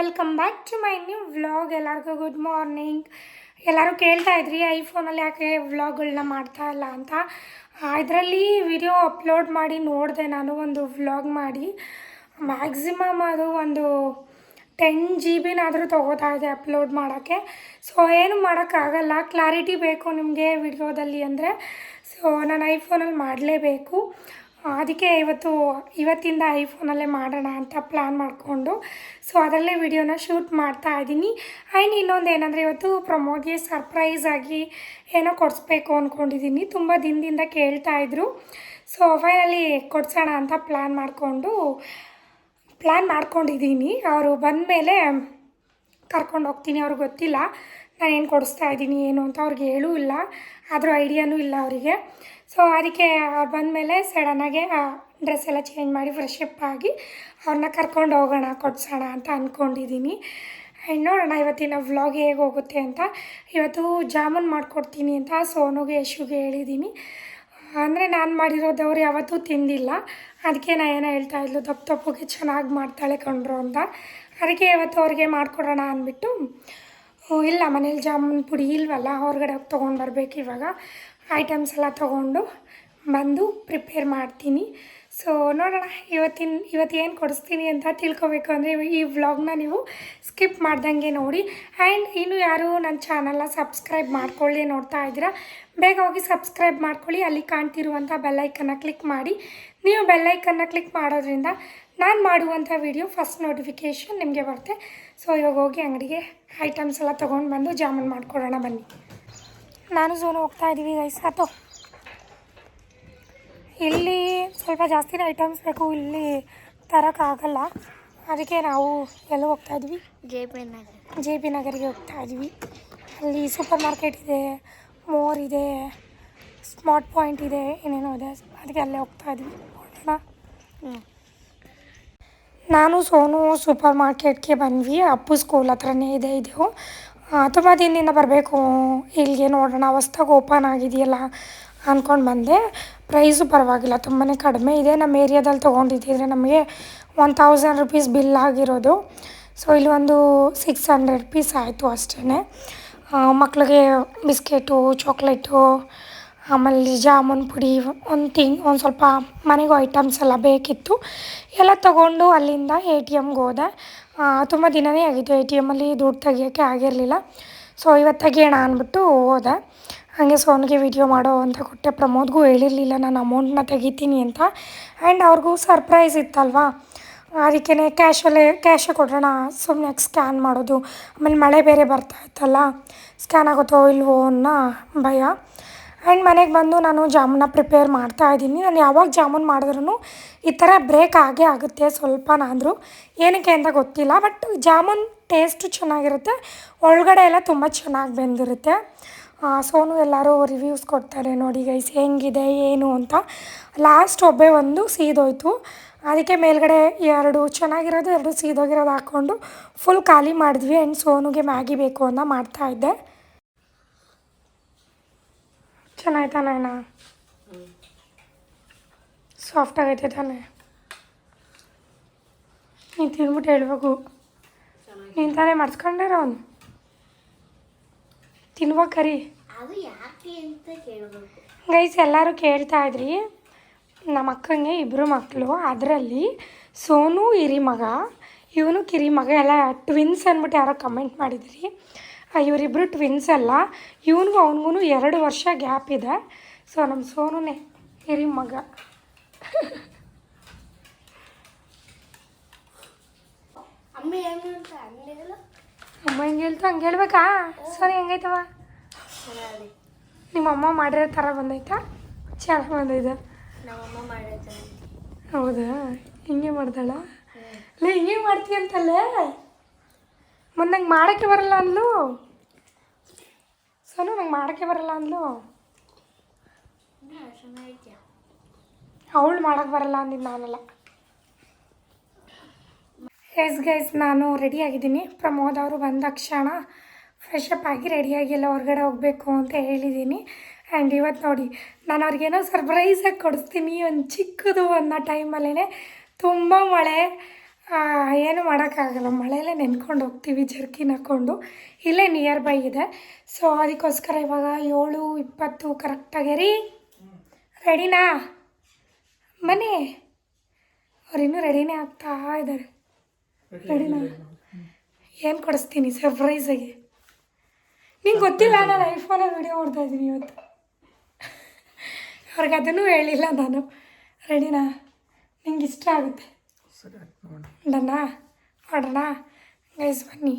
Welcome back to my new vlog ಎಲ್ಲರಿಗೂ good morning ಎಲ್ಲರೂ ಕೇಳ್ತಾ ಇದ್ರಿ ಐಫೋನಲ್ಲಿ ಯಾಕೆ ವ್ಲಾಗ್ಗಳನ್ನ ಮಾಡ್ತಾ ಇಲ್ಲ ಅಂತ? ಇದರಲ್ಲಿ ವಿಡಿಯೋ ಅಪ್ಲೋಡ್ ಮಾಡಿ ನೋಡಿದೆ ನಾನು ಒಂದು ವ್ಲಾಗ್ ಮಾಡಿ. ಮ್ಯಾಕ್ಸಿಮಮ್ ಅದು ಒಂದು ಟೆನ್ ಜಿ ಬಿನಾದರೂ ತೊಗೋತಾ ಇದೆ ಅಪ್ಲೋಡ್ ಮಾಡೋಕ್ಕೆ. ಸೊ ಏನು ಮಾಡೋಕ್ಕಾಗಲ್ಲ. ಕ್ಲಾರಿಟಿ ಬೇಕು ನಿಮಗೆ ವಿಡಿಯೋದಲ್ಲಿ ಅಂದರೆ. ಸೊ ನಾನು ಐಫೋನಲ್ಲಿ ಮಾಡಲೇಬೇಕು. ಅದಕ್ಕೆ ಇವತ್ತು ಇವತ್ತಿಂದ ಐಫೋನಲ್ಲೇ ಮಾಡೋಣ ಅಂತ ಪ್ಲ್ಯಾನ್ ಮಾಡಿಕೊಂಡು. ಸೊ ಅದರಲ್ಲೇ ವಿಡಿಯೋನ ಶೂಟ್ ಮಾಡ್ತಾ ಇದ್ದೀನಿ. ಆ್ಯಂಡ್ ಇನ್ನೊಂದು ಏನಂದರೆ ಇವತ್ತು ಪ್ರಮೋದ್ಗೆ ಸರ್ಪ್ರೈಸ್ ಆಗಿ ಏನೋ ಕೊಡಿಸ್ಬೇಕು ಅಂದ್ಕೊಂಡಿದ್ದೀನಿ ತುಂಬ ದಿನದಿಂದ ಕೇಳ್ತಾ ಇದ್ರು. ಸೊ ಫೈನಲಿ ಕೊಡ್ಸೋಣ ಅಂತ ಪ್ಲ್ಯಾನ್ ಮಾಡಿಕೊಂಡು ಪ್ಲ್ಯಾನ್ ಮಾಡ್ಕೊಂಡಿದ್ದೀನಿ. ಅವರು ಬಂದಮೇಲೆ ಕರ್ಕೊಂಡು ಹೋಗ್ತೀನಿ ಅವ್ರಿಗೆ ಗೊತ್ತಿಲ್ಲ. ನಾನು ಏನು ಕೊಡಿಸ್ತಾ ಇದ್ದೀನಿ ಏನು ಅಂತ ಅವ್ರಿಗೆ ಹೇಳೂ ಇಲ್ಲ. ಆದರೂ ಐಡಿಯಾನೂ ಇಲ್ಲ ಅವರಿಗೆ. ಸೊ ಅದಕ್ಕೆ ಬಂದಮೇಲೆ ಸಡನ್ನಾಗೆ ಡ್ರೆಸ್ ಎಲ್ಲ ಚೇಂಜ್ ಮಾಡಿ ಫ್ರೆಶ್ ಅಪ್ ಆಗಿ ಅವ್ರನ್ನ ಕರ್ಕೊಂಡು ಹೋಗೋಣ, ಕೊಡ್ಸೋಣ ಅಂತ ಅಂದ್ಕೊಂಡಿದ್ದೀನಿ ಆ್ಯಂಡ್ ನೋಡೋಣ ಇವತ್ತಿನ ವ್ಲಾಗ್ ಹೇಗೆ ಹೋಗುತ್ತೆ ಅಂತ. ಇವತ್ತು ಜಾಮೂನ್ ಮಾಡಿಕೊಡ್ತೀನಿ ಅಂತ ಸೋನುಗೆ, ಯಶುಗೆ ಹೇಳಿದ್ದೀನಿ ಅಂದರೆ ನಾನು ಮಾಡಿರೋದು ಅವ್ರು ಯಾವತ್ತೂ ತಿಂದಿಲ್ಲ. ಅದಕ್ಕೆ ನಾನು ಏನೋ ಹೇಳ್ತಾ ಇದ್ಲು, ದಪ್ಪ ದಪ್ಪಗೆ ಚೆನ್ನಾಗಿ ಮಾಡ್ತಾಳೆ ಕಂಡ್ರು ಅಂತ. ಅದಕ್ಕೆ ಇವತ್ತು ಅವ್ರಿಗೆ ಮಾಡಿಕೊಡೋಣ ಅಂದ್ಬಿಟ್ಟು ಇಲ್ಲ ಮನೇಲಿ ಜಾಮೂನ್ ಪುಡಿ ಇಲ್ವಲ್ಲ, ಹೊರಗಡೆ ಹೋಗಿ ತೊಗೊಂಡು ಬರಬೇಕು ಇವಾಗ. ಐಟಮ್ಸ್ ಎಲ್ಲ ತೊಗೊಂಡು ಬಂದು ಪ್ರಿಪೇರ್ ಮಾಡ್ತೀನಿ. ಸೊ ನೋಡೋಣ, ಇವತ್ತಿನ, ಇವತ್ತು ಏನು ಕೊಡಿಸ್ತೀನಿ ಅಂತ ತಿಳ್ಕೊಬೇಕು ಅಂದರೆ ಈ ವ್ಲಾಗ್ನ ನೀವು ಸ್ಕಿಪ್ ಮಾಡ್ದಂಗೆ ನೋಡಿ. ಆ್ಯಂಡ್ ಇನ್ನು ಯಾರು ನನ್ನ ಚಾನಲ್ನ ಸಬ್ಸ್ಕ್ರೈಬ್ ಮಾಡ್ಕೊಳ್ಳಿ ನೋಡ್ತಾ ಇದ್ದೀರಾ, ಬೇಗ ಹೋಗಿ ಸಬ್ಸ್ಕ್ರೈಬ್ ಮಾಡ್ಕೊಳ್ಳಿ. ಅಲ್ಲಿ ಕಾಣ್ತಿರುವಂಥ ಬೆಲ್ಲೈಕನ್ನ ಕ್ಲಿಕ್ ಮಾಡಿ. ನೀವು ಬೆಲ್ಲೈಕನ್ನ ಕ್ಲಿಕ್ ಮಾಡೋದ್ರಿಂದ ನಾನು ಮಾಡುವಂಥ ವಿಡಿಯೋ ಫಸ್ಟ್ ನೋಟಿಫಿಕೇಷನ್ ನಿಮಗೆ ಬರುತ್ತೆ. ಸೊ ಇವಾಗ ಹೋಗಿ ಅಂಗಡಿಗೆ ಐಟಮ್ಸ್ ಎಲ್ಲ ತೊಗೊಂಡು ಬಂದು ಜಾಮೂನ್ ಮಾಡ್ಕೊಡೋಣ ಬನ್ನಿ. ನಾನು ಸೋನು ಹೋಗ್ತಾ ಇದ್ದೀವಿ ಗೈಸ್ ಆತು ಇಲ್ಲಿ ಸ್ವಲ್ಪ ಜಾಸ್ತಿನೇ ಐಟಮ್ಸ್ ಬೇಕು. ಇಲ್ಲಿ ತರೋಕ್ಕಾಗಲ್ಲ ಅದಕ್ಕೆ ನಾವು ಎಲ್ಲ ಹೋಗ್ತಾ ಇದ್ವಿ. J P Nagar. J P ನಗರಿಗೆ ಹೋಗ್ತಾ ಇದ್ವಿ. ಅಲ್ಲಿ ಸೂಪರ್ ಮಾರ್ಕೆಟ್ ಇದೆ ಮೋರ್ ಇದೆ ಸ್ಮಾರ್ಟ್ ಪಾಯಿಂಟ್ ಇದೆ ಏನೇನೋ ಇದೆ. ಅದಕ್ಕೆ ಅಲ್ಲೇ ಹೋಗ್ತಾ ಇದ್ವಿ. ನೋಡೋಣ ಹ್ಞೂ ನಾನು ಸೋನು ಸೂಪರ್ ಮಾರ್ಕೆಟ್ಗೆ ಬಂದ್ವಿ. ಅಪ್ಪು ಸ್ಕೂಲ್ ಹತ್ರನೇ ಇದೆ ಇದು. ತುಂಬ ದಿನದಿಂದ ಬರಬೇಕು. ಇಲ್ಲಿಗೆ ನೋಡೋಣ, ಹೊಸ್ದಾಗಿ ಓಪನ್ ಆಗಿದೆಯಲ್ಲ ಅಂದ್ಕೊಂಡು ಬಂದೆ. ಪ್ರೈಸು ಪರವಾಗಿಲ್ಲ ತುಂಬಾ ಕಡಿಮೆ ಇದೆ. ನಮ್ಮ ಏರಿಯಾದಲ್ಲಿ ತೊಗೊಂಡಿದ್ದಿದ್ರೆ ನಮಗೆ ಒನ್ ತೌಸಂಡ್ ರುಪೀಸ್ ಬಿಲ್ ಆಗಿರೋದು. ಸೊ ಇಲ್ಲಿ ಒಂದು ಸಿಕ್ಸ್ ಹಂಡ್ರೆಡ್ ರುಪೀಸ್ ಆಯಿತು ಅಷ್ಟೇ ಮಕ್ಕಳಿಗೆ ಬಿಸ್ಕೆಟು ಚಾಕ್ಲೇಟು ಆಮೇಲೆ ಜಾಮೂನ್ ಪುಡಿ, ಒಂದು ತಿಂಗ್, ಒಂದು ಸ್ವಲ್ಪ ಮನೆಗೂ ಐಟಮ್ಸ್ ಎಲ್ಲ ಬೇಕಿತ್ತು. ಎಲ್ಲ ತಗೊಂಡು ಅಲ್ಲಿಂದ ಎ ಟಿ ಎಮ್ಗೆ ಹೋದೆ. ತುಂಬ ದಿನವೇ ಆಗಿತ್ತು ಎ ಟಿ ಎಮ್ಮಲ್ಲಿ ದುಡ್ಡು ತೆಗಿಯೋಕ್ಕೆ ಆಗಿರಲಿಲ್ಲ. ಸೊ ಇವತ್ತು ತೆಗಿಯೋಣ ಅಂದ್ಬಿಟ್ಟು ಹೋದೆ. ಹಾಗೆ ಸೋನಿಗೆ ವಿಡಿಯೋ ಮಾಡೋ ಅಂತ ಕೊಟ್ಟೆ. ಪ್ರಮೋದ್ಗೂ ಹೇಳಿರಲಿಲ್ಲ, ನಾನು ಅಮೌಂಟ್ನ ತೆಗಿತೀನಿ ಅಂತ. ಆ್ಯಂಡ್ ಅವ್ರಿಗೂ ಸರ್ಪ್ರೈಸ್ ಇತ್ತಲ್ವಾ? ಅದಕ್ಕೆ ಕ್ಯಾಶಲ್ಲೇ ಕ್ಯಾಶೇ ಕೊಡೋಣ ಸುಮ್ಮನೆ ಸ್ಕ್ಯಾನ್ ಮಾಡೋದು? ಆಮೇಲೆ ಮಳೆ ಬೇರೆ ಬರ್ತಾ ಇತ್ತಲ್ಲ ಸ್ಕ್ಯಾನ್ ಆಗುತ್ತೋ ಇಲ್ವೋ ಅನ್ನೋ ಭಯ. ಆ್ಯಂಡ್ ಮನೆಗೆ ಬಂದು ನಾನು ಜಾಮೂನ ಪ್ರಿಪೇರ್ ಮಾಡ್ತಾ ಇದ್ದೀನಿ. ನಾನು ಯಾವಾಗ ಜಾಮೂನ್ ಮಾಡಿದ್ರೂ ಈ ಥರ ಬ್ರೇಕ್ ಆಗೇ ಆಗುತ್ತೆ ಸ್ವಲ್ಪನಾದರೂ ಏನಕ್ಕೆ ಅಂತ ಗೊತ್ತಿಲ್ಲ ಬಟ್ ಜಾಮೂನ್ ಟೇಸ್ಟು ಚೆನ್ನಾಗಿರುತ್ತೆ. ಒಳಗಡೆ ಎಲ್ಲ ತುಂಬ ಚೆನ್ನಾಗಿ ಬೆಂದಿರುತ್ತೆ. ಸೋನು ಎಲ್ಲರೂ ರಿವ್ಯೂಸ್ ಕೊಡ್ತಾರೆ, ನೋಡಿ ಗೈಸ್ ಹೆಂಗಿದೆ, ಏನು ಅಂತ. ಲಾಸ್ಟ್ ಒಬ್ಬೆ ಒಂದು ಸೀದೋಯ್ತು. ಅದಕ್ಕೆ ಮೇಲ್ಗಡೆ ಎರಡು ಚೆನ್ನಾಗಿರೋದು, ಎರಡು ಸೀದೋಗಿರೋದು ಹಾಕ್ಕೊಂಡು ಫುಲ್ ಖಾಲಿ ಮಾಡಿದ್ವಿ. ಆ್ಯಂಡ್ ಸೋನುಗೆ ಮ್ಯಾಗಿ ಬೇಕು ಅಂತ ಮಾಡ್ತಾಯಿದ್ದೆ ಚೆನ್ನಾಯ್ತಾ ನಾಯನ? ಸಾಫ್ಟ್ ಆಗೈತೆ ತಾನೆ. ನೀನು ತಿಂದ್ಬಿಟ್ಟು ಹೇಳ್ಬೇಕು. ನೀನು ತಾನೇ ಮಾಡಿಸ್ಕೊಂಡೆ ಅವನು. ತಿನ್ಬೋ ಕರಿ. ಗೈಸ್ ಎಲ್ಲರೂ ಕೇಳ್ತಾ ಇದ್ರಿ. ನಮ್ಮ ಅಕ್ಕಂಗೆ ಇಬ್ಬರು ಮಕ್ಕಳು ಅದರಲ್ಲಿ ಸೋನು ಹಿರಿ ಮಗ ಇವನು ಕಿರಿ ಮಗ ಎಲ್ಲ ಟ್ವಿನ್ಸ್ ಅಂದ್ಬಿಟ್ಟು ಯಾರೋ ಕಮೆಂಟ್ ಮಾಡಿದ್ರಿ. ಇವರಿಬ್ಬರು ಇವರಿಬ್ರು ಟ್ವಿನ್ಸ್ ಅಲ್ಲ. ಇವನಿಗೂ ಅವನಿಗೂ ಎರಡು ವರ್ಷ ಗ್ಯಾಪ್ ಇದೆ. ಸೊ ನಮ್ಮ ಸೋನುನೇ ಹಿರಿ ಮಗ ಅಮ್ಮ ಹೆಂಗೆ ಅಂತ ಅಮ್ಮ ಹೆಂಗೆ ಹೇಳ್ತು? ಹಂಗೆ ಹೇಳ್ಬೇಕಾ? ಸರಿ ಹೆಂಗೈತವ ನಿಮ್ಮ ಅಮ್ಮ ಮಾಡಿರೋ ಥರ ಬಂದೈತಾ? ಚೆನ್ನಾಗಿ ಬಂದೈತೆ. ನಮ್ಮಮ್ಮ ಮಾಡಿರ್ತಾರೆ ಹೌದಾ? ಹಿಂಗೆ ಮಾಡ್ದಾಳ? ಲೇ ಹಿಂಗೆ ಮಾಡ್ತೀಯಂತಲ್ಲೇ ಮುಂದೆ ನಂಗೆ ಮಾಡೋಕ್ಕೆ ಬರಲ್ಲ ಅಂದ್ಲು. ಸೋನು ನಂಗೆ ಮಾಡೋಕ್ಕೆ ಬರಲ್ಲ ಅಂದ್ಲು. ಚೆನ್ನಾಗಿದ್ಯಾ? ಅವಳು ಮಾಡೋಕ್ಕೆ ಬರಲ್ಲ ಅಂದಿದ್ದು ನಾನಲ್ಲ. ಎಸ್ ಗೈಸ್ ನಾನು ರೆಡಿ ಆಗಿದ್ದೀನಿ. ಪ್ರಮೋದ್ ಅವರು ಬಂದ ತಕ್ಷಣ ಫ್ರೆಶ್ ಅಪ್ ಆಗಿ ರೆಡಿಯಾಗಿ ಎಲ್ಲ ಹೊರಗಡೆ ಹೋಗಬೇಕು ಅಂತ ಹೇಳಿದ್ದೀನಿ. ಆ್ಯಂಡ್ ಇವತ್ತು ನೋಡಿ, ನಾನು ಅವ್ರಿಗೇನೋ ಸರ್ಪ್ರೈಸಾಗಿ ಕೊಡಿಸ್ತೀನಿ ಒಂದು ಚಿಕ್ಕದು ಅನ್ನೋ ಟೈಮಲ್ಲೇ ತುಂಬ ಮಳೆ. ಏನು ಮಾಡೋಕ್ಕಾಗಲ್ಲ. ಮಳೆಯಲ್ಲೇ ನೆನ್ಕೊಂಡು ಹೋಗ್ತೀವಿ ಜರ್ಕಿನ್ ಹಾಕ್ಕೊಂಡು ಇಲ್ಲೇ ನಿಯರ್ ಬೈ ಇದೆ. ಸೊ ಅದಕ್ಕೋಸ್ಕರ ಇವಾಗ ಏಳು ಇಪ್ಪತ್ತು ಕರೆಕ್ಟಾಗಿ ರೀ ರೆಡಿನಾ ಬನ್ನಿ ಅವ್ರು ಇನ್ನೂ ರೆಡಿನೇ ಆಗ್ತಾ ಇದ್ದಾರೆ. ರೆಡಿನ ಏನು ಕೊಡಿಸ್ತೀನಿ ಸರ್ಪ್ರೈಸಾಗಿ ನಿಂಗೆ ಗೊತ್ತಿಲ್ಲ ನಾನು ಐಫೋನಲ್ಲಿ ವಿಡಿಯೋ ನೋಡ್ತಾ ಇದ್ದೀನಿ ಇವತ್ತು. ಅವ್ರಿಗೆ ಅದನ್ನು ಹೇಳಿಲ್ಲ ನಾನು. ರೆಡಿನಾ ನಿಂಗೆ ಇಷ್ಟ ಆಗುತ್ತೆ? ಡನ್ನಾ? ಮಾಡೋಣ ಗೈಸ್ ಬನ್ನಿ.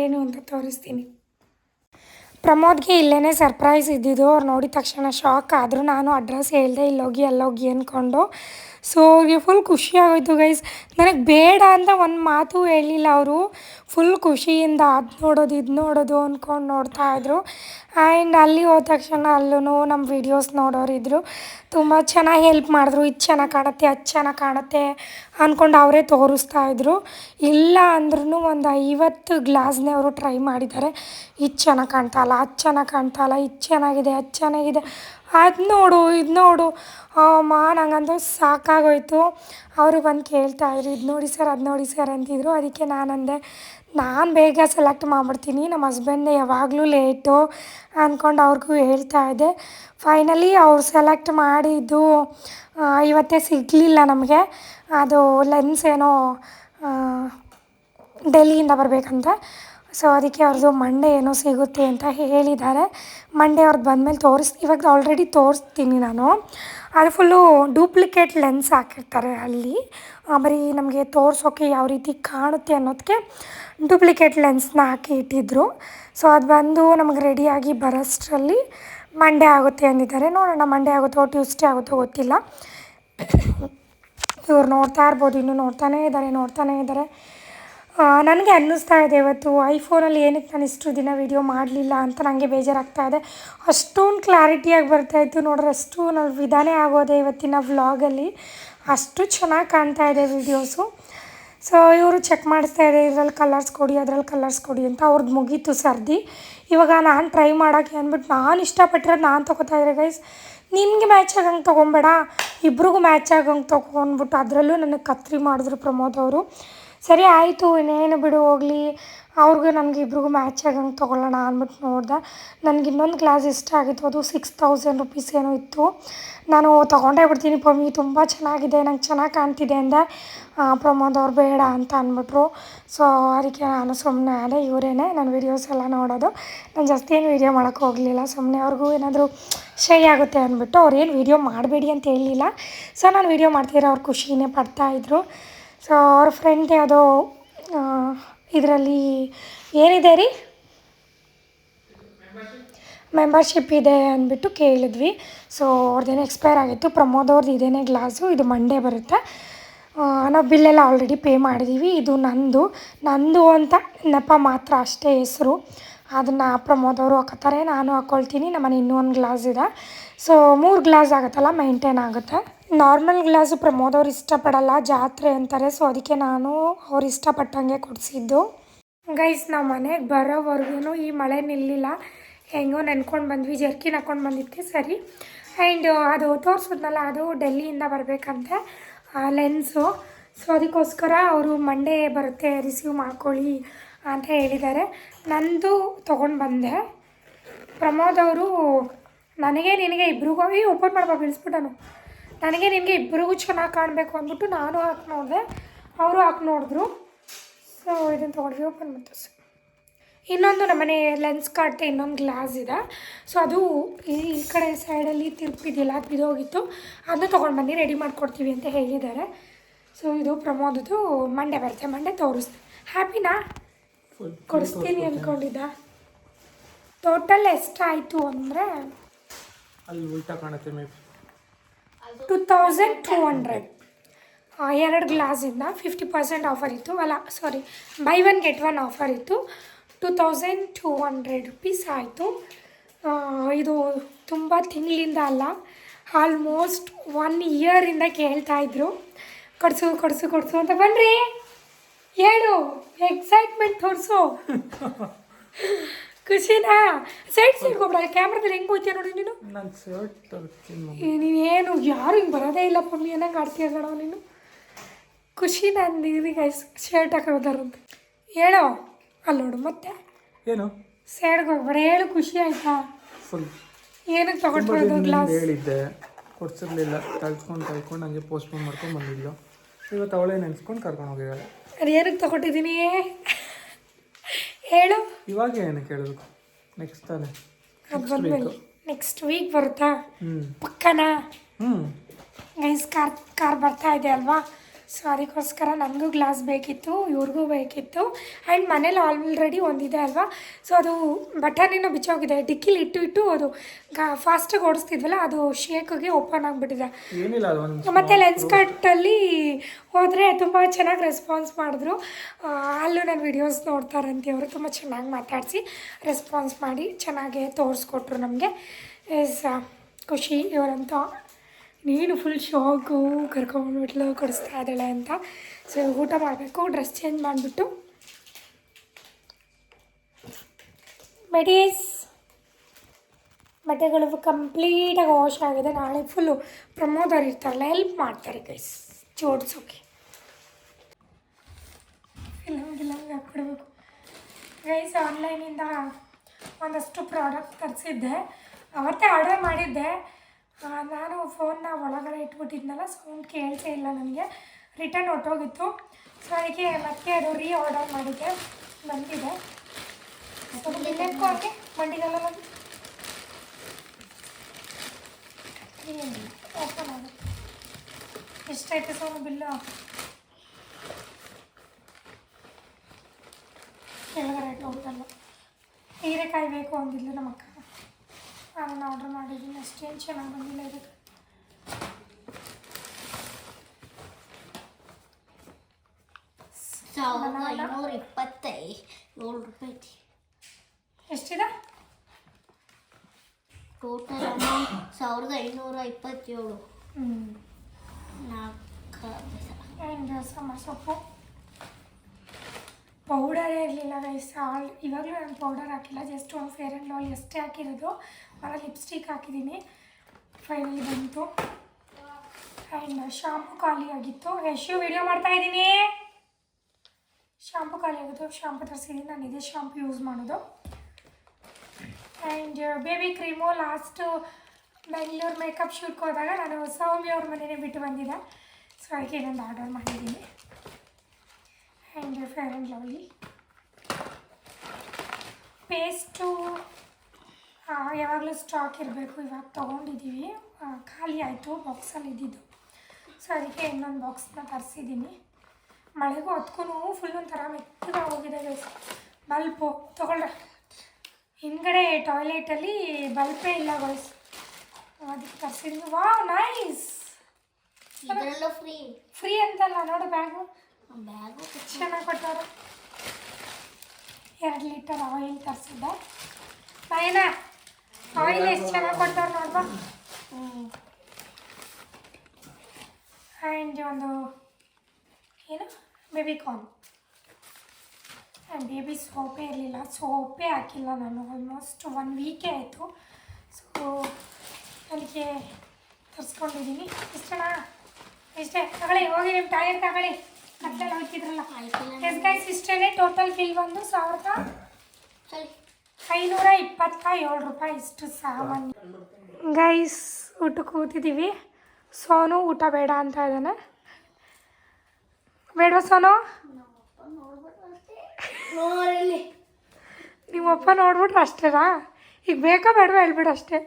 ಏನು ಅಂತ ತೋರಿಸ್ತೀನಿ. ಪ್ರಮೋದ್ಗೆ ಇಲ್ಲೇ ಸರ್ಪ್ರೈಸ್ ಇದ್ದಿದ್ದು, ಅವ್ರು ನೋಡಿದ ತಕ್ಷಣ ಶಾಕ್ ಆದರೂ ನಾನು ಅಡ್ರೆಸ್ ಹೇಳಿದೆ, ಇಲ್ಲೋಗಿ, ಅಲ್ಲೋಗಿ ಅಂದ್ಕೊಂಡು ಸೊ ಅವ್ರಿಗೆ ಫುಲ್ ಖುಷಿ ಆಗೋಯ್ತು ಗೈಸ್ ನನಗೆ ಬೇಡ ಅಂತ ಒಂದು ಮಾತು ಹೇಳಿಲ್ಲ ಅವರು. ಫುಲ್ ಖುಷಿಯಿಂದ ಅದು ನೋಡೋದು, ಇದು ನೋಡೋದು ಅಂದ್ಕೊಂಡು ನೋಡ್ತಾ ಇದ್ರು. ಆ್ಯಂಡ್ ಅಲ್ಲಿ ಹೋದ ತಕ್ಷಣ ಅಲ್ಲೂ ನಮ್ಮ ವೀಡಿಯೋಸ್ ನೋಡೋರಿದ್ರು ತುಂಬ ಚೆನ್ನಾಗಿ ಹೆಲ್ಪ್ ಮಾಡಿದ್ರು. ಇದು ಚೆನ್ನಾಗಿ ಕಾಣುತ್ತೆ, ಅದು ಚೆನ್ನಾಗಿ ಕಾಣುತ್ತೆ ಅಂದ್ಕೊಂಡು ಅವರೇ ತೋರಿಸ್ತಾ ಇದ್ರು. ಇಲ್ಲ ಅಂದ್ರೂ ಒಂದು ಐವತ್ತು ಗ್ಲಾಸ್ನೇ ಅವರು ಟ್ರೈ ಮಾಡಿದ್ದಾರೆ. ಇದು ಚೆನ್ನಾಗಿ ಕಾಣ್ತಾ ಇಲ್ಲ, ಅದು ಚೆನ್ನಾಗಿ ಕಾಣ್ತಾ ಇಲ್ಲ, ಇದು ಚೆನ್ನಾಗಿದೆ, ಅದು ಚೆನ್ನಾಗಿದೆ. ಅದು ನೋಡು, ಇದು ನೋಡು. ಅಮ್ಮ ನಂಗಂತೂ ಸಾಕಾಗೋಯ್ತು. ಅವರು ಬಂದು ಕೇಳ್ತಾ ಇದ್ರು, ಇದು ನೋಡಿ ಸರ್, ಅದು ನೋಡಿ ಸರ್ ಅಂತಿದ್ರು. ಅದಕ್ಕೆ ನಾನು ಅಂದೆ ನಾನು ಬೇಗ ಸೆಲೆಕ್ಟ್ ಮಾಡಿಬಿಡ್ತೀನಿ. ನಮ್ಮ ಹಸ್ಬೆಂಡ್ ಯಾವಾಗಲೂ ಲೇಟು ಅಂದ್ಕೊಂಡು ಅವ್ರಿಗೂ ಹೇಳ್ತಾ ಇದ್ದೆ. ಫೈನಲಿ ಅವ್ರು ಸೆಲೆಕ್ಟ್ ಮಾಡಿದ್ದು ಇವತ್ತೇ ಸಿಗಲಿಲ್ಲ ನಮಗೆ. ಅದು ಲೆನ್ಸ್ ಏನೋ ಡೆಲ್ಲಿಯಿಂದ ಬರಬೇಕಂತ. ಸೊ ಅದಕ್ಕೆ ಅವ್ರದ್ದು ಮಂಡೇ ಏನೋ ಸಿಗುತ್ತೆ ಅಂತ ಹೇಳಿದ್ದಾರೆ. ಮಂಡೇ ಅವ್ರದ್ದು ಬಂದಮೇಲೆ ತೋರಿಸ್, ಇವಾಗ ಆಲ್ರೆಡಿ ತೋರಿಸ್ತೀನಿ ನಾನು. ಅದು ಫುಲ್ಲು ಡೂಪ್ಲಿಕೇಟ್ ಲೆನ್ಸ್ ಹಾಕಿರ್ತಾರೆ ಅಲ್ಲಿ. ಬರೀ ನಮಗೆ ತೋರಿಸೋಕೆ ಯಾವ ರೀತಿ ಕಾಣುತ್ತೆ ಅನ್ನೋದಕ್ಕೆ ಡೂಪ್ಲಿಕೇಟ್ ಲೆನ್ಸ್ನ ಹಾಕಿ ಇಟ್ಟಿದ್ರು. ಸೊ ಅದು ಬಂದು ನಮಗೆ ರೆಡಿಯಾಗಿ ಬರೋಷ್ಟರಲ್ಲಿ ಮಂಡೇ ಆಗುತ್ತೆ ಅಂದಿದ್ದಾರೆ. ನೋಡೋಣ, ಮಂಡೇ ಆಗುತ್ತೋ, ಟ್ಯೂಸ್ಡೇ ಆಗುತ್ತೋ ಗೊತ್ತಿಲ್ಲ. ಇವ್ರು ನೋಡ್ತಾ ಇರ್ಬೋದು, ಇನ್ನೂ ನೋಡ್ತಾನೇ ಇದ್ದಾರೆ ನೋಡ್ತಾನೇ ಇದ್ದಾರೆ. ನನಗೆ ಅನ್ನಿಸ್ತಾ ಇದೆ ಇವತ್ತು ಐಫೋನಲ್ಲಿ ಏನಕ್ಕೆ ನಾನು ಇಷ್ಟು ದಿನ ವೀಡಿಯೋ ಮಾಡಲಿಲ್ಲ ಅಂತ ನನಗೆ ಬೇಜಾರಾಗ್ತಾ ಇದೆ. ಅಷ್ಟೊಂದು ಕ್ಲಾರಿಟಿಯಾಗಿ ಬರ್ತಾಯಿತ್ತು ನೋಡ್ರಿ, ಅಷ್ಟು ನಾನು ವಿಧಾನೇ ಆಗೋದೆ ಇವತ್ತಿನ ವ್ಲಾಗಲ್ಲಿ ಅಷ್ಟು ಚೆನ್ನಾಗಿ ಕಾಣ್ತಾ ಇದೆ ವೀಡಿಯೋಸು ಸೊ ಇವರು ಚೆಕ್ ಮಾಡಿಸ್ತಾ ಇದೆ, ಇದರಲ್ಲಿ ಕಲರ್ಸ್ ಕೊಡಿ, ಅದ್ರಲ್ಲಿ ಕಲರ್ಸ್ ಕೊಡಿ ಅಂತ ಅವ್ರದ್ದು ಮುಗೀತು ಸರ್ದಿ. ಇವಾಗ ನಾನು ಟ್ರೈ ಮಾಡೋಕ್ಕೆ ಅಂದ್ಬಿಟ್ಟು ನಾನು ಇಷ್ಟಪಟ್ಟಿರೋದು ನಾನು ತೊಗೋತಾ ಇದ್ದೆ ಗೈಸ್ ನಿನಗೆ ಮ್ಯಾಚ್ ಆಗಂಗೆ ತೊಗೊಬೇಡ, ಇಬ್ರಿಗೂ ಮ್ಯಾಚ್ ಆಗಂಗೆ ತೊಗೊಂಡ್ಬಿಟ್ಟು ಅದರಲ್ಲೂ ನನಗೆ ಕತ್ರಿ ಮಾಡಿದ್ರು ಪ್ರಮೋದ್ ಅವರು. ಸರಿ ಆಯಿತು, ಇನ್ನೇನು ಬಿಡು, ಹೋಗಲಿ. ಅವ್ರಿಗೂ ನನಗೆ ಇಬ್ರಿಗೂ ಮ್ಯಾಚ್ ಆಗಂಗೆ ತೊಗೊಳ್ಳೋಣ ಅಂದ್ಬಿಟ್ಟು ನೋಡಿದೆ. ನನಗೆ ಇನ್ನೊಂದು ಗ್ಲಾಸ್ ಇಷ್ಟ ಆಗಿತ್ತು, ಅದು ಸಿಕ್ಸ್ ತೌಸಂಡ್ ರುಪೀಸ್ ಏನೋ ಇತ್ತು. ನಾನು ತೊಗೊಂಡೇ ಬಿಡ್ತೀನಿ ಪಮ್ಮಿ, ತುಂಬ ಚೆನ್ನಾಗಿದೆ, ನಂಗೆ ಚೆನ್ನಾಗಿ ಕಾಣ್ತಿದೆ ಅಂದೆ. ಪ್ರಮೋದ್ ಅವ್ರು ಬೇಡ ಅಂತ ಅಂದ್ಬಿಟ್ರು. ಸೊ ಅದಕ್ಕೆ ನಾನು ಸುಮ್ಮನೆ ಅದೇ ಇವರೇನೆ ನನ್ನ ವೀಡಿಯೋಸ್ ಎಲ್ಲ ನೋಡೋದು. ನಾನು ಜಾಸ್ತಿ ಏನು ವೀಡಿಯೋ ಮಾಡೋಕ್ಕೆ ಹೋಗಲಿಲ್ಲ ಸುಮ್ಮನೆ ಅವ್ರಿಗೂ ಏನಾದರೂ ಶೈ ಆಗುತ್ತೆ ಅಂದ್ಬಿಟ್ಟು ಅವ್ರು ಏನು ವೀಡಿಯೋ ಮಾಡಬೇಡಿ ಅಂತ ಹೇಳಿಲ್ಲ ಸೊ ನಾನು ವೀಡಿಯೋ ಮಾಡ್ತಿದ್ರೆ ಅವ್ರು ಖುಷಿನೇ ಪಡ್ತಾಯಿದ್ರು ಸೊ ಅವ್ರ ಫ್ರೆಂಡ್ ಯಾವುದೋ ಇದರಲ್ಲಿ ಏನಿದೆ ರೀ? ಮೆಂಬರ್ಶಿಪ್ ಇದೆ ಅಂದ್ಬಿಟ್ಟು ಕೇಳಿದ್ವಿ. ಸೊ ಅವ್ರದ್ದೇನೋ ಎಕ್ಸ್ಪೈರ್ ಆಗಿತ್ತು. ಪ್ರಮೋದ್ ಅವ್ರದ್ದು ಇದೇನೇ ಗ್ಲಾಸು ಇದು ಮಂಡೇ ಬರುತ್ತೆ. ನಾವು ಬಿಲ್ಲೆಲ್ಲ ಆಲ್ರೆಡಿ ಪೇ ಮಾಡಿದ್ದೀವಿ ಇದು ನಂದು. ನಂದು ಅಂತ ನೆಪ ಮಾತ್ರ ಅಷ್ಟೇ ಹೆಸರು. ಅದನ್ನು ಪ್ರಮೋದ್ ಅವರು ಹಾಕೋತಾರೆ ನಾನು ಹಾಕ್ಕೊಳ್ತೀನಿ ನಮ್ಮನೆ ಇನ್ನೊಂದು ಗ್ಲಾಸ್ ಇದೆ. ಸೊ ಮೂರು ಗ್ಲಾಸ್ ಆಗುತ್ತಲ್ಲ? ಮೈಂಟೈನ್ ಆಗುತ್ತೆ. ನಾರ್ಮಲ್ ಗ್ಲಾಸು ಪ್ರಮೋದ್ ಅವ್ರು ಇಷ್ಟಪಡಲ್ಲ, ಜಾತ್ರೆ ಅಂತಾರೆ. ಸೊ ಅದಕ್ಕೆ ನಾನು ಅವ್ರು ಇಷ್ಟಪಟ್ಟಂಗೆ ಕೊಡಿಸಿದ್ದು. ಗೈಸ್ ನಾವು ಮನೆಗೆ ಬರೋವರೆಗೂ ಈ ಮಳೆ ನಿಲ್ಲಿಲ್ಲ. ಹೆಂಗೋ ನೆನ್ಕೊಂಡು ಬಂದ್ವಿ, ಜರ್ಕಿನ್ ಹಾಕ್ಕೊಂಡು ಬಂದಿದ್ದೆ ಸರಿ. ಆ್ಯಂಡ್ ಅದು ತೋರಿಸಿದ್ನಲ್ಲ, ಅದು ಡೆಲ್ಲಿಯಿಂದ ಬರಬೇಕಂತೆ, ಆ ಲೆನ್ಸು ಸೊ ಅದಕ್ಕೋಸ್ಕರ ಅವರು ಮಂಡೇ ಬರುತ್ತೆ ರಿಸೀವ್ ಮಾಡ್ಕೊಳ್ಳಿ ಅಂತ ಹೇಳಿದ್ದಾರೆ. ನಂದು ತೊಗೊಂಡು ಬಂದೆ. ಪ್ರಮೋದ್ ಅವರು ನನಗೆ ನಿನಗೆ ಇಬ್ರಿಗೂ ಓಪನ್ ಮಾಡ್ಬೋ ಬೀಳಿಸ್ಬಿಟ್ಟನು ನನಗೆ ನಿನಗೆ ಇಬ್ಬರಿಗೂ ಚೆನ್ನಾಗಿ ಕಾಣಬೇಕು ಅಂದ್ಬಿಟ್ಟು ನಾನು ಹಾಕಿ ನೋಡಿದೆ. ಅವರು ಹಾಕಿ ನೋಡಿದ್ರು. ಸೊ ಇದನ್ನು ತೊಗೊಂಡ್ವಿ ಓಪನ್ ಮಾಡ್ತಾ ಇನ್ನೊಂದು ನಮ್ಮನೆ ಲೆನ್ಸ್ ಕಾಡ್ತೆ ಇನ್ನೊಂದು ಗ್ಲಾಸ್ ಇದೆ. ಸೊ ಅದು ಈ ಈ ಕಡೆ ಸೈಡಲ್ಲಿ ತಿರುಪಿದಿಲ್ಲ ಅದು ಬಿದೋಗಿತ್ತು. ಅದನ್ನ ತೊಗೊಂಡು ಬನ್ನಿ ರೆಡಿ ಮಾಡಿಕೊಡ್ತೀವಿ ಅಂತ ಹೇಳಿದ್ದಾರೆ. ಸೊ ಇದು ಪ್ರಮೋದದು ಮಂಡೆ ಬರುತ್ತೆ ಮಂಡೆ ತೋರಿಸ್ತೀನಿ ಹ್ಯಾಪಿನಾ ಕೊಡಿಸ್ತೀನಿ ಅಂದ್ಕೊಂಡಿದ್ದ ಟೋಟಲ್ ಎಷ್ಟಾಯಿತು ಅಂದರೆ? ಅಲ್ಲಿ ಉಲ್ಟಾ ಕಾಣುತ್ತೆ ಮೇ ಟು ತೌಸಂಡ್ ಟೂ ಹಂಡ್ರೆಡ್ ಎರಡು ಗ್ಲಾಸಿಂದ ಫಿಫ್ಟಿ ಪರ್ಸೆಂಟ್ ಆಫರ್ ಇತ್ತು. ಅಲ್ಲ sorry buy one get one offer ಇತ್ತು. Two thousand two hundred rupees ಆಯಿತು. ಇದು ತುಂಬ ತಿಂಗಳಿಂದ ಅಲ್ಲ ಆಲ್ಮೋಸ್ಟ್ ಒನ್ ಇಯರಿಂದ ಕೇಳ್ತಾಯಿದ್ರು ಕೊಡಿಸು ಕೊಡಿಸು ಕೊಡಿಸು ಅಂತ ಬನ್ನಿರಿ ಹೇಳು ಎಕ್ಸೈಟ್ಮೆಂಟ್ ತೋರಿಸು. ಖುಷಿನಾ? ಸೈಡ್ ಸೈಡ್ ಹೋಗ್ಬಿಡ ಕ್ಯಾಮ್ರಾದಲ್ಲಿ ಹೆಂಗೆ ಹೋಗ್ತೀಯ ನೋಡಿ ನೀನು? ನನ್ನ ಶರ್ಟ್ ತರ್ತೀನಿ ನೀನು ನೀನೇನು ಯಾರು ಹಿಂಗೆ ಬರೋದೇ ಇಲ್ಲ ಪಮ್ಮಿ ಅನ್ನಂಗೆ ಆಡ್ತೀಯ ಕಣೋ ನೀನು. ಖುಷಿ ನಾನು ಗೈಸ್ ಶರ್ಟ್ ಹಾಕೋದಾರಂತೆ. ಹೇಳೋ? ಅಲ್ಲಿ ನೋಡು ಮತ್ತೆ. ಏನು? ಸೈಡ್ಗೆ ಹೋಗ್ಬೇಡ ಹೇಳು ಖುಷಿ ಆಯ್ತಾ? ಫುಲ್ ಏನಕ್ಕೆ ದಿನದಿಂದ ಗ್ಲಾಸ್ ಹೇಳಿದ್ದೆ. ಕೊಡ್ಸಿರ್ಲಿಲ್ಲ. ತಳ್ಸ್ಕೊಂಡು ತಳ್ಕೊಂಡು ಹಂಗೆ ಪೋಸ್ಟ್ಪೋನ್ ಮಾಡ್ಕೊಂಡು ಬಂದಿದ್ಲು. ಇವತ್ತು ಅವಳೇ ನೆನೆಸ್ಕೊಂಡು ಕರ್ಕೊಂಡು ಹೋಗಿದ್ದಾಳೆ. ಅದು ಏನಕ್ಕೆ ತಗೊಟ್ಟಿದ್ದೀನಿ ಹೇಳು. ಇವಾಗ ಏನು ಕೇಳಬೇಕು? ನೆಕ್ಸ್ಟ್ ತಾನೆ. ಅದು ಬಂದ್ಮೇಲೆ ನೆಕ್ಸ್ಟ್ ವೀಕ್ ಬರುತ್ತಾ? ಹ್ಞೂ ಪಕ್ಕನಾ? ಹ್ಞೂ ಗೈಸ್ ಕಾರ್ ಕಾರ್ ಬರ್ತಾ ಇದೆ ಅಲ್ವಾ? ಸೊ ಅದಕ್ಕೋಸ್ಕರ ನನಗೂ ಗ್ಲಾಸ್ ಬೇಕಿತ್ತು ಇವ್ರಿಗೂ ಬೇಕಿತ್ತು. ಆ್ಯಂಡ್ ಮನೇಲಿ ಆಲ್ರೆಡಿ ಒಂದಿದೆ ಅಲ್ವಾ? ಸೊ ಅದು ಬಟನಿನ ಬಿಚ್ಚೋಗಿದೆ. ಡಿಕ್ಕಿಲಿ ಇಟ್ಟು ಇಟ್ಟು ಅದು ಗಾ ಫಾಸ್ಟಾಗಿ ಓಡಿಸ್ತಿದ್ವಲ್ಲ ಅದು ಶೇಕಿಗೆ ಓಪನ್ ಆಗಿಬಿಟ್ಟಿದೆ. ಮತ್ತು ಲೆನ್ಸ್ ಕಟ್ಟಲ್ಲಿ ಹೋದರೆ ತುಂಬ ಚೆನ್ನಾಗಿ ರೆಸ್ಪಾನ್ಸ್ ಮಾಡಿದ್ರು. ಅಲ್ಲೂ ನನ್ನ ವಿಡಿಯೋಸ್ ನೋಡ್ತಾರಂತೆ ಅವರು ತುಂಬ ಚೆನ್ನಾಗಿ ಮಾತಾಡಿಸಿ ರೆಸ್ಪಾನ್ಸ್ ಮಾಡಿ ಚೆನ್ನಾಗಿ ತೋರಿಸ್ಕೊಟ್ರು ನಮಗೆ. ಎಸ್ ಖುಷಿ ಇವರಂತೂ. ನೀನು ಫುಲ್ ಶಾಕು ಕರ್ಕೊಂಡ್ಬಿಟ್ಲು ಕೊಡಿಸ್ತಾ ಇದ್ದಾಳೆ ಅಂತ. ಸೊ ಊಟ ಮಾಡಬೇಕು ಡ್ರೆಸ್ ಚೇಂಜ್ ಮಾಡಿಬಿಟ್ಟು. ಮೆಡೀಸ್ ಬಟ್ಟೆಗಳು ಕಂಪ್ಲೀಟಾಗಿ ವಾಶ್ ಆಗಿದೆ. ನಾಳೆ ಫುಲ್ಲು ಪ್ರಮೋದರ್ ಇರ್ತಾರಲ್ಲ ಹೆಲ್ಪ್ ಮಾಡ್ತಾರೆ ಗೈಸ್ ಜೋಡಿಸೋಕೆ. ಫಿಲಮ್ ಗಿಲಮ್ ಹಾಕ್ಬಿಡ್ಬೇಕು ಗೈಸ್ ಆನ್ಲೈನಿಂದ ಒಂದಷ್ಟು ಪ್ರಾಡಕ್ಟ್ ತರಿಸಿದ್ದೆ. ಅವತ್ತೇ ಆರ್ಡರ್ ಮಾಡಿದ್ದೆ. ನಾನು ಫೋನ್ನ ಒಳಗಡೆ ಇಟ್ಬಿಟ್ಟಿದ್ನಲ್ಲ ಸೌಂಡ್ ಕೇಳ್ಸೇ ಇಲ್ಲ ನನಗೆ. ರಿಟರ್ನ್ ಹೊಟ್ಟೋಗಿತ್ತು ಸೊ ಅದಕ್ಕೆ ಮತ್ತೆ ಅದು ರೀ ಆರ್ಡರ್ ಮಾಡಿದ್ದೆ. ಬಂದಿದೆ. ಸೊ ನಿನ್ನೆಕ್ಕೂ ಹಾಕಿ ಮಂಡಿಗೆಲ್ಲ ಬಂದು ಓಪನ್ ಆಗುತ್ತೆ ಎಷ್ಟೈತೆ ಸೋನು ಬಿಲ್ಲು? ಕೆಳಗಡೆ ಟೋಟಲ್ಲು ಹೀರೆಕಾಯಿ ಬೇಕು ಅಂದಿದ್ಲು ನಮ್ಮ ಅಕ್ಕ. ನಾನು ಆರ್ಡ್ರ್ ಮಾಡಿದ್ದೀನಿ ಅಷ್ಟೇನು ಚೆನ್ನಾಗಿ ಬಂದಿಲ್ಲ ಇದಕ್ಕೆ. ಸಾವಿರದ ಐನೂರ ಇಪ್ಪತ್ತೈ. ಏಳು ರೂಪಾಯಿ ಎಷ್ಟಿದೆ? ಟೋಟಲ್ ಅಮೌಂಟ್ ಸಾವಿರದ ಐನೂರ ಇಪ್ಪತ್ತೇಳು. ನಾಲ್ಕು ಸಮ ಸೊಪ್ಪು? ಪೌಡರೇ ಇರಲಿಲ್ಲ ಗೈಸ್ ಆಲ್ ಇವಾಗಲೂ ನಾನು ಪೌಡರ್ ಹಾಕಿಲ್ಲ. ಜಸ್ಟ್ ಒಂದು ಫೇರ್ ಆ್ಯಂಡ್ ಲೋಲ್ ಎಷ್ಟೇ ಹಾಕಿರೋದು. ಆಮೇಲೆ ಲಿಪ್ಸ್ಟಿಕ್ ಹಾಕಿದ್ದೀನಿ. ಫೈನಲಿ ಬಂತು. ಆ್ಯಂಡ್ ಶಾಂಪು ಖಾಲಿ ಆಗಿತ್ತು. ಯಶು ವಿಡಿಯೋ ಮಾಡ್ತಾ ಇದ್ದೀನಿ. ಶಾಂಪು ಖಾಲಿ ಆಗಿತ್ತು. ಶಾಂಪು ತರಿಸಿದ್ದೀನಿ. ನಾನು ಇದೇ ಶಾಂಪು ಯೂಸ್ ಮಾಡೋದು. And baby cream last Bengaluru makeup ಶೂಟ್ಗೆ ಹೋದಾಗ ನಾನು ಸೌಮ್ಯ ಅವ್ರ ಮನೆಯೇ ಬಿಟ್ಟು ಬಂದಿದ್ದೆ. ಸೊ ಅದಕ್ಕೆ ಇನ್ನೊಂದು ಆರ್ಡರ್ ಮಾಡಿದ್ದೀನಿ. And Fair and Lovely paste ಯಾವಾಗಲೂ ಸ್ಟಾಕ್ ಇರಬೇಕು. ಇವಾಗ ತೊಗೊಂಡಿದ್ದೀವಿ ಖಾಲಿ ಆಯಿತು ಬಾಕ್ಸಲ್ಲಿ ಇದ್ದಿದ್ದು. ಸೊ ಅದಕ್ಕೆ ಇನ್ನೊಂದು ಬಾಕ್ಸ್ನ ತರಿಸಿದ್ದೀನಿ ಮಳೆಗೂ ಅದಕ್ಕೂ ಫುಲ್ ಒಂಥರ ಮೆತ್ತಗೆ ಹೋಗಿದೆ ಬೇಕು ಬಲ್ಪು ತೊಗೊಳ್ರೆ. ಹಿಂದ್ಗಡೆ ಟಾಯ್ಲೆಟಲ್ಲಿ ಬಲ್ಪೇ ಇಲ್ಲ ಗಾಯ್ಸ್ ಅದಕ್ಕೆ ತರಿಸಿದ್ವಿ ವಾವ್ ನೈಸ್ ಫ್ರೀ ಫ್ರೀ ಅಂತಲ್ಲ ನೋಡು ಬ್ಯಾಗು ಬ್ಯಾಗು ಚೆನ್ನಾಗಿ ಕೊಟ್ಟವರು. ಎರಡು ಲೀಟರ್ ಆಯಿಲ್ ತರಿಸಿದ್ದೆ. ನಯನ ಆಯಿಲ್ ಎಷ್ಟು ಚೆನ್ನಾಗಿ ಕೊಡ್ತಾರೆ ನೋಡ್ಬಾ ಹ್ಞೂ ಆ್ಯಂಡ್ ಒಂದು ಏನು? ಬೇಬಿ ಕಾರ್ನ್ ಬೇಬಿ ಸೋಪೇ ಇರಲಿಲ್ಲ. ಸೋಪೇ ಹಾಕಿಲ್ಲ ನಾನು. ಆಲ್ಮೋಸ್ಟ್ ಒನ್ ವೀಕೇ ಆಯಿತು. ಸೊ ಅದಕ್ಕೆ ತರಿಸ್ಕೊಂಡಿದ್ದೀನಿ ಇಷ್ಟನಾ ಇಷ್ಟೇ ತಗೊಳ್ಳಿ ಹೋಗಿ ನಿಮ್ಮ ಟೈರ್ ತಗೊಳ್ಳಿ. ಕತ್ಲೆಲ್ಲ ಹೋಗ್ತಿದ್ರಲ್ಲ ಎಸ್ ಗೈಸ್ ಇಷ್ಟೇ ಟೋಟಲ್ ಬಿಲ್ ಬಂದು ಸಾವಿರದ ಐನೂರ ಇಪ್ಪತ್ತ ಏಳು ರೂಪಾಯಿ ಇಷ್ಟು ಸಾಮಾನ್ಯ. ಗೈಸ್ ಊಟಕ್ಕೆ ಕೂತಿದ್ದೀವಿ ಸೋನು ಊಟ ಬೇಡ ಅಂತ ಇದ್ದಾನೆ ಬೇಡವಾ ಸೋನು? ನಿಮ್ಮಪ್ಪ ನೋಡ್ಬಿಟ್ರೆ ಅಷ್ಟೇನಾ? ಈಗ ಬೇಕಾ ಬೇಡವಾ ಹೇಳ್ಬಿಡು ಅಷ್ಟೇ?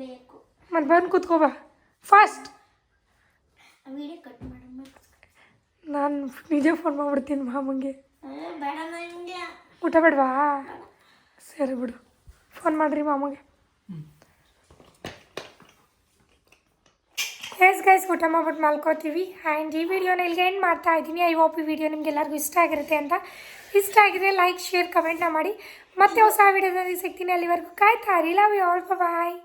ಬೇಕು ಮತ್ತು ಬಂದು ಕೂತ್ಕೋಬ ಫಾಸ್ಟ್ ನಾನು ನಿಜ ಫೋನ್ ಮಾಡ್ಬಿಡ್ತೀನಿ ಮಾಮಂಗೆ. ಊಟ ಬೇಡವಾ? ಸರಿ ಬಿಡು. ಫೋನ್ ಮಾಡಿರಿ ಮಾಮಗೆ. ಎಸ್ ಗೈಸ್ ಊಟ ಮಾಡ್ಬಿಟ್ಟು ಮಲ್ಕೋತೀವಿ. ಆ್ಯಂಡ್ ಈ ವಿಡಿಯೋನ ಇಲ್ಲಿಗೆ ಎಂಡ್ ಮಾಡ್ತಾ ಇದ್ದೀನಿ. ಐ ಹೋಪ್ ಈ ವಿಡಿಯೋ ನಿಮ್ಗೆ ಎಲ್ಲರಿಗೂ ಇಷ್ಟ ಆಗಿರುತ್ತೆ ಅಂತ. ಇಷ್ಟ ಆಗಿದ್ರೆ ಲೈಕ್ ಶೇರ್ ಕಮೆಂಟ್ನ ಮಾಡಿ. ಮತ್ತೆ ಹೊಸ ವಿಡಿಯೋದಲ್ಲಿ ಸಿಗ್ತೀನಿ ಅಲ್ಲಿವರೆಗೂ. ಕಾಯ್ತಾ ಇರಿ. Love you all bye bye